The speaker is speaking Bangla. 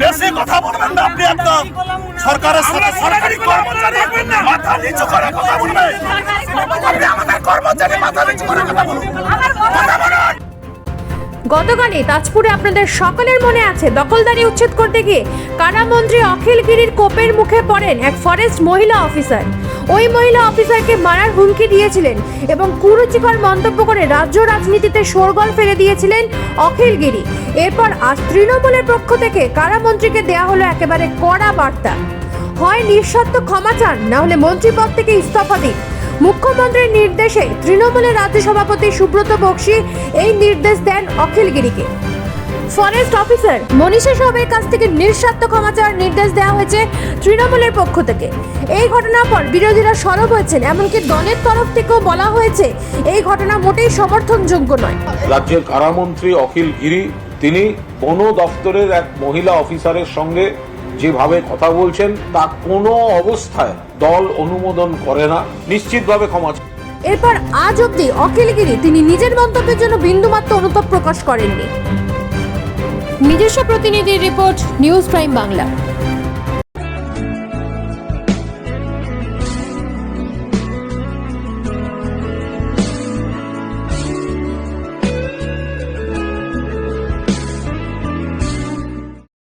বেশি কথা বলবেন না আপনি একদম। সরকারের সাথে সরকারি কর্মচারী মাথা নিচু করে কথা বলবেন। আপনি আমাদের কর্মচারী মাথা নিচু করে কথা বলুন। কথা বলুন। গতকালই তাজপুরে আপনাদের সকলের মনে আছে দখলদারি উচ্ছেদ করতে গিয়ে কারামন্ত্রী অখিল গিরির কোপের মুখে পড়েন এক ফরেস্ট মহিলা অফিসার। ওই মহিলা অফিসারকে মারার হুমকি দিয়েছিলেন এবং কুরুচিকর মন্তব্য করে রাজ্য রাজনীতিতে শোরগোল ফেলে দিয়েছিলেন অখিল গিরি। এরপর আজ তৃণমূলের পক্ষ থেকে কারামন্ত্রীকে দেয়া হলো একেবারে কড়া বার্তা। হয় নিঃশর্ত ক্ষমা চান, না হলে মন্ত্রীপদ থেকে ইস্তফা দিন। মুখ্যমন্ত্রীর নির্দেশে তৃণমূলের রাজ্য সভাপতি সুব্রত বক্সি এই নির্দেশ দেন অখিলগিরিকে ফরেস্ট অফিসার মনীষা সাহেবের কাছ থেকে নিঃস্বার্থ ক্ষমা চাওয়ার নির্দেশ দেওয়া হয়েছে তৃণমূলের পক্ষ থেকে। এই ঘটনার পর বিরোধীরা সরব হয়েছেন এমনকি দলের তরফ থেকেও বলা হয়েছে এই ঘটনা মোটেই সমর্থনযোগ্য নয়। রাজ্যের কারামন্ত্রী অখিল গিরি তিনি কোনো দপ্তরের এক মহিলা অফিসারের সঙ্গে যেভাবে কথা বলছেন তা কোনো অবস্থায় দল অনুমোদন করে না। নিশ্চিতভাবে ক্ষমা। এরপর আজ অবধি অখিলগিরি তিনি নিজের মন্তব্যের জন্য বিন্দুমাত্র অনুতাপ প্রকাশ করেননি। নিজস্ব প্রতিনিধির রিপোর্ট নিউজ প্রাইম বাংলা।